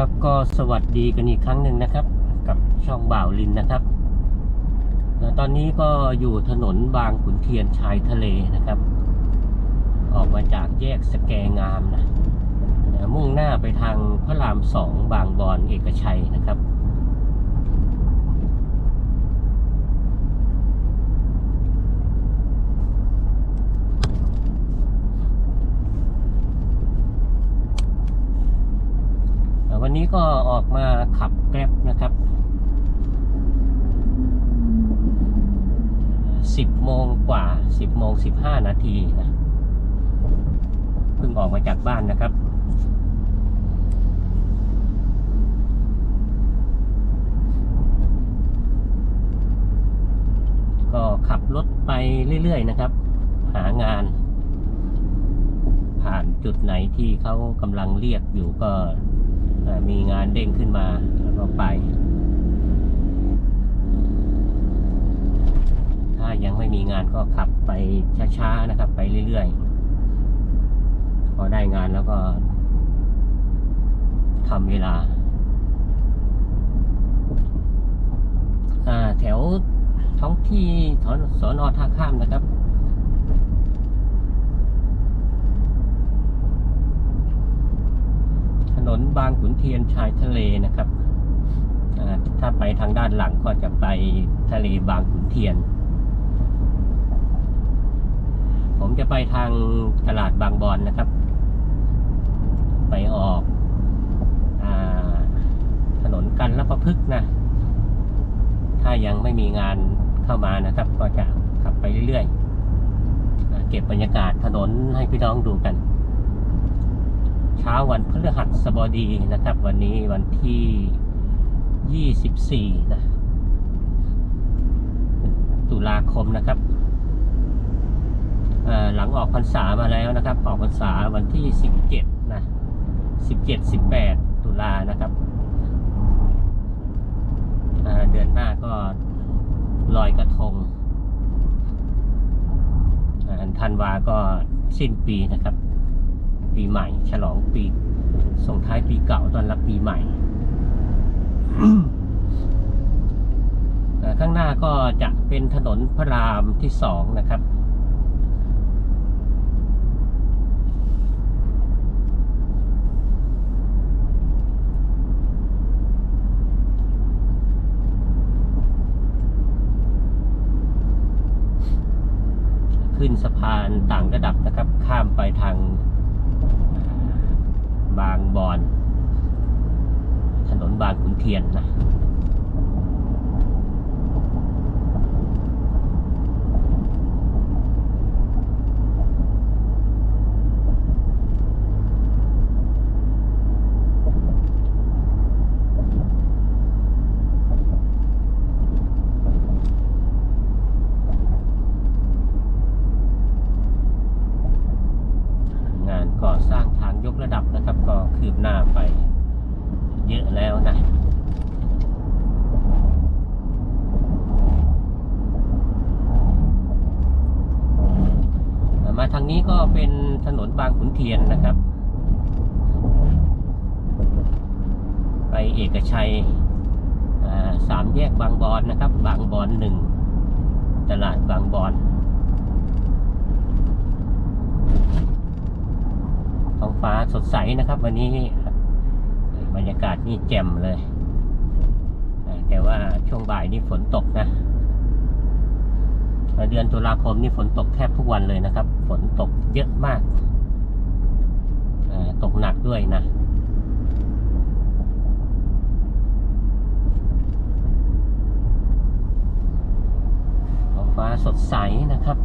ครับก็สวัสดีกันอีกครั้งหนึ่งนะครับ กับช่องบ่าวลินนะครับ ตอนนี้ก็อยู่ถนนบางขุนเทียนชายทะเลนะครับ ออกมาจากแยกสแกงามนะมุ่งหน้าไปทางพระรามสองบางบอนเอกชัยนะครับ เอ่อวั นี้ก็ออกมาขับแกร็บนะครับ 10โมงกว่า 10โมง15 นาทีนะเพิ่งออกมาจากบ้านนะครับก็ขับรถไปเรื่อย ๆ นะครับ หางาน ผ่านจุดไหนที่เขากำลังเรียกอยู่ก็ มีงานเด้งขึ้นมาแล้วก็ไป ถ้ายังไม่มีงานก็ขับไปช้าๆนะครับ ไปเรื่อยๆ พอได้งานแล้วก็ทำเวลาอ่าแถวท้องที่สอนอท่าข้ามนะครับ นนบางขุนเทียนชายทะเลนะครับถ้าไปทางด้านหลังก็จะไปทะเลบางขุนเทียน ผมจะไปทางตลาดบางบอนนะครับ ไปออกอถนนกันและประพฤกษ์นะ ถ้ายังไม่มีงานเข้ามานะครับ ก็จะขับไปเรื่อยๆเก็บบรรยากาศถนนให้พี่น้องดูกัน ช้าวันพฤหัสบดีนะครับ วันนี้วันที่ 24 นะ ตุลาคมนะครับ หลังออกพรรษามาแล้วนะครับ ออกพรรษาวันที่ 17 นะ 17 18 ตุลานะครับ เดือนหน้าก็ลอยกระทงธันวาก็สิ้นปีนะครับ ปีใหม่ ฉลองปีส่งท้ายปีเก่าตอนรับปีใหม่ข้างหน้าก็จะเป็นถนนพระรามที่สองนะครับ ขึ้นสะพานต่างระดับนะครับ ข้ามไปทาง บางบอน ถนน บางขุนเทียนนะ งานก่อสร้างทางยกระดับนะครับ ก็คืบหน้าไปเยอะแล้วนะ มาทางนี้ก็เป็น ถนนบางขุนเทียนนะครับ ไปเอกชัยสามแยกบางบอนนะครับ บางบอนหนึ่งตลาดบางบอนท้องฟ้าสดใสนะครับ วันนี้บรรยากาศนี่แจ่มเลย แต่ว่าช่วงบ่ายนี่ฝนตกนะ เดือนตุลาคมนี่ฝนตกแทบทุกวันเลยนะครับ ฝนตกเยอะมาก ตกหนักด้วยนะท้องฟ้าสดใสนะครับ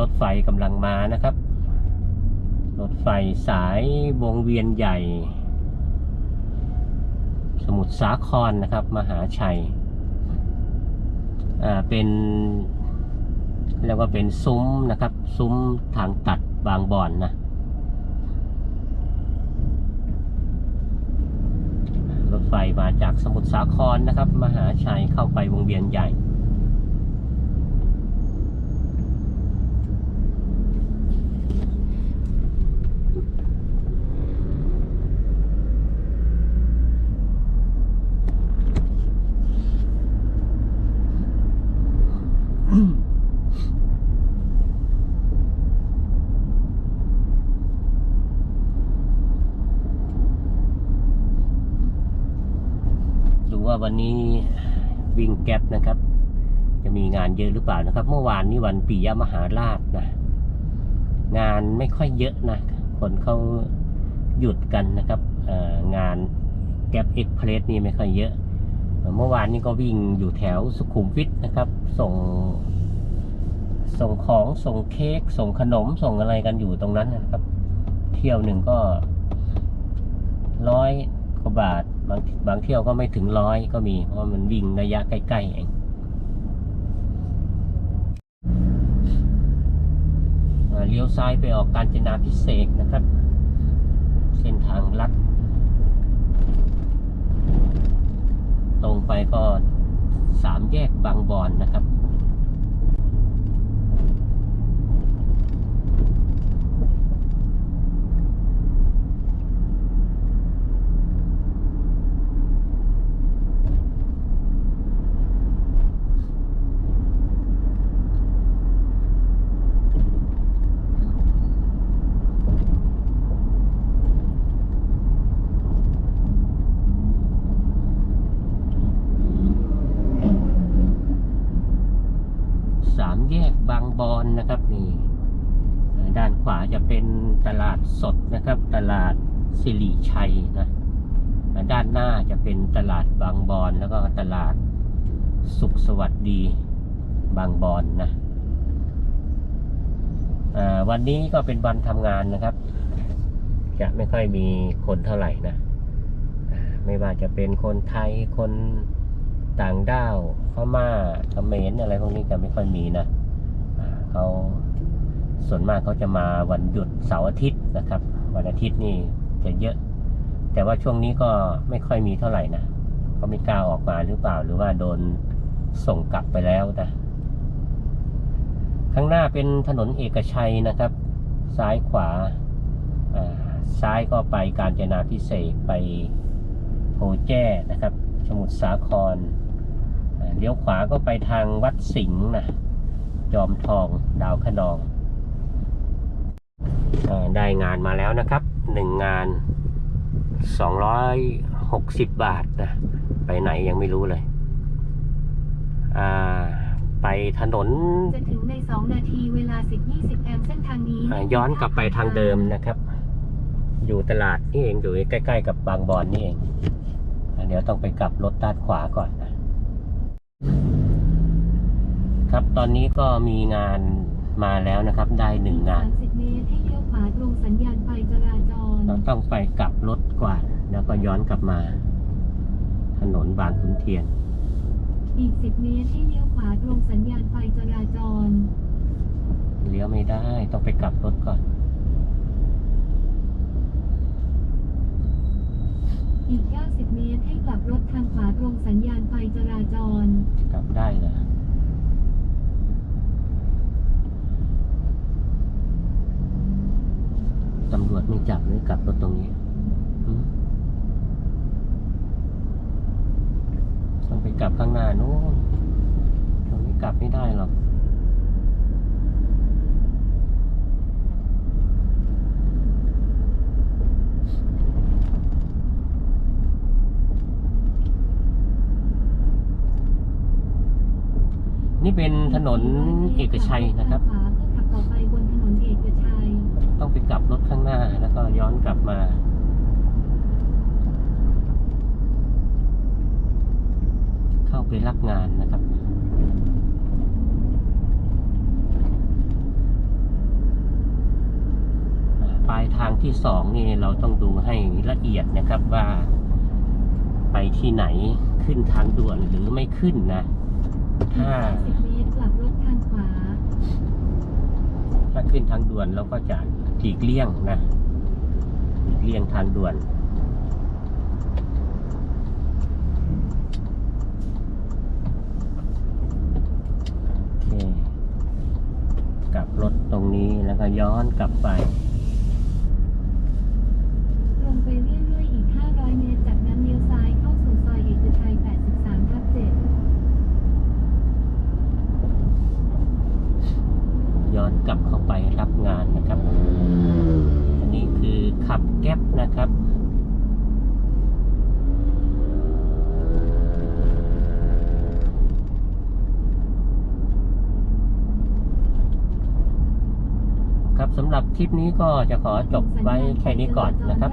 รถไฟกำลังมานะครับ รถไฟสายวงเวียนใหญ่ มุทรสาครนะครับ มหาชัยอ่าเป็นเรียกว่าเป็นซุ้มนะครับ ซุ้มทางตัดบางบ่อนนะรถไฟมาจากสมุทรสาครนะครับ มหาชัยเข้าไปวงเวียนใหญ่ ว่าวันนี้วิ่งแก๊ปนะครับ จะมีงานเยอะหรือเปล่านะครับ เมื่อวานนี้วันปียมหาราชนะ งานไม่ค่อยเยอะนะ คนเขาหยุดกันนะครับงานแก๊ปเอ็กเพรสนี่ไม่ค่อยเยอะ เมื่อวานนี้ก็วิ่งอยู่แถวสุขุมวิทนะครับ ส่ง ส่งของส่งเค้กส่งขนมส่งอะไรกันอยู่ตรงนั้นนะครับ เที่ยวหนึ่งก็ร้อยกว่าบาท บางบางเที่ยวก็ไม่ถึงร้อยก็มี เพราะมันวิ่งระยะใกล้ๆเองเลี้ยวซ้ายไปออกการจนาพิเศษนะครับ เส้นทางลัด ตรงไปก็สามแยกบางบอนนะครับ สามแยกบางบอนนะครับนี่ด้านขวาจะเป็นตลาดสดนะครับ ตลาดสิริชัยนะด้านหน้าจะเป็นตลาดบางบอนแล้วก็ตลาดสุขสวัสดีบางบอนนะวันนี้ก็เป็นวันทำงานนะครับ จะไม่ค่อยมีคนเท่าไหร่นะไม่ว่าจะเป็นคนไทยคน ต่างด้าวพม่าเขมรอะไรพวกนี้จะไม่ค่อยมีนะเขาส่วนมากเขาจะมาวันหยุดเสาร์อาทิตย์นะครับ วันอาทิตย์นี่จะเยอะ แต่ว่าช่วงนี้ก็ไม่ค่อยมีเท่าไหร่นะเขาไม่กล้าออกมาหรือเปล่า หรือว่าโดนส่งกลับไปแล้วนะข้างหน้าเป็นถนนเอกชัยนะครับ ซ้ายขวาซ้ายก็ไปกาญจนาพิเศษไปโพแจ้นะครับ สมุทรสาครอ่า เลี้ยวขวาก็ไปทางวัดสิงห์นะ จอมทองดาวขนองอาได้งานมาแล้วนะครับหนึ่งงาน 260 บาทนะ ไปไหนยังไม่รู้เลย อ่า ไปถนน จะถึงใน 2 นาทีเวลา 10-20แอมเส้นทางนี้อ่าย้อนกลับไปทางเดิมนะครับ อยู่ตลาดนี่เอง อยู่ใกล้ ๆ กับบางบอนนี่เองอ่าเดี๋ยวต้องไปกลับรถด้านขวาก่อนนะ ครับ ตอนนี้ก็มีงานมาแล้วนะครับ ได้หนึ่งงาน30เมตรให้เลี้ยวขวาตรงสัญญาณไฟจราจร เราต้องไปกลับรถก่อนแล้วก็ย้อนกลับมา ถนนบางขุนเทียน อีก10เมตรให้เลี้ยวขวาตรงสัญญาณไฟจราจร เลี้ยวไม่ได้ต้องไปกลับรถก่อน อีก90เมตรให้กลับรถทางขวาตรงสัญญาณไฟจราจร กลับได้เหรอ ตำรวจไม่จับหรือกลับรถตรงนี้ต้องไปกลับข้างหน้านู้นตรงนี้กลับไม่ได้หรอกนี่เป็นถนนเอกชัยนะครับขับต่อไปบนถนนเอกชัย ต้องไปกลับรถข้างหน้าแล้วก็ย้อนกลับมาเข้าไปรับงานนะครับปลายทางที่สองนี่เราต้องดูให้ละเอียดนะครับว่าไปที่ไหนขึ้นทางด่วนหรือไม่ขึ้นนะอีกถ้า50เมตรกลับรถทางขวาถ้าขึ้นทางด่วนเราก็จะ หลีกเลี่ยงนะหลีกเลี่ยงทางด่วนโอเคกลับรถตรงนี้แล้วก็ย้อนกลับไป ตรงไปเรื่อยๆอีก 500 เมตร จากนั้นเลี้ยวซ้ายเข้าสู่ซอยเอกชัย 83ทับ7 ย้อนกลับเข้าไปรับงานนะครับ อันนี้คือขับแก๊ปนะครับ สำหรับคลิปนี้ก็จะขอจบไว้แค่นี้ก่อนนะครับ